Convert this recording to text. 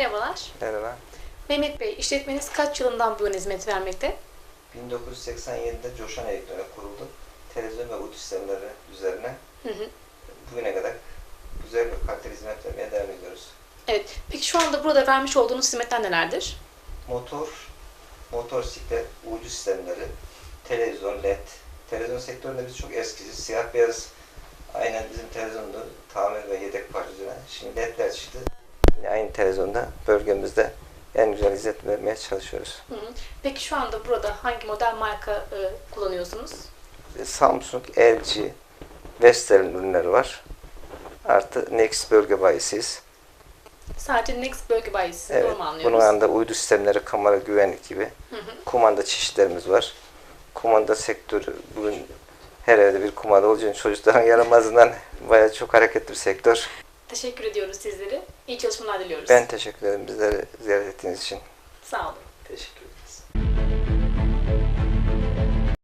Merhabalar. Merhaba. Mehmet Bey, işletmeniz kaç yılından bu yana hizmet vermekte? 1987'de Coşan Elektronik kuruldu. Televizyon ve uydu sistemleri üzerine Hı hı. bugüne kadar güzel ve kaliteli hizmet vermeye devam ediyoruz. Evet. Peki şu anda burada vermiş olduğunuz hizmetler nelerdir? Motor, motosiklet, uydu sistemleri, televizyon, led. Televizyon sektöründe biz çok eskiciz. Siyah beyaz aynen bizim televizyonda tamir ve yedek parçaları. Şimdi ledler çıktı. Aynı televizyonda bölgemizde en güzel hizmet vermeye çalışıyoruz. Hı hı. Peki şu anda burada hangi model marka e, kullanıyorsunuz? Samsung, LG, Vestel'in ürünleri var. Artı Next bölge bayisiyiz. Sadece Next bölge bayisi. Evet, Doğru anlıyoruz? bunun yanında uydu sistemleri, kamera, güvenlik gibi Hı hı. kumanda çeşitlerimiz var. Kumanda sektörü bugün her evde bir kumanda olduğu için çocukların yaramazından bayağı çok hareketli bir sektör. Teşekkür ediyoruz sizlere. İyi çalışmalar diliyoruz. Ben teşekkür ederim bizleri ziyaret ettiğiniz için. Sağ olun.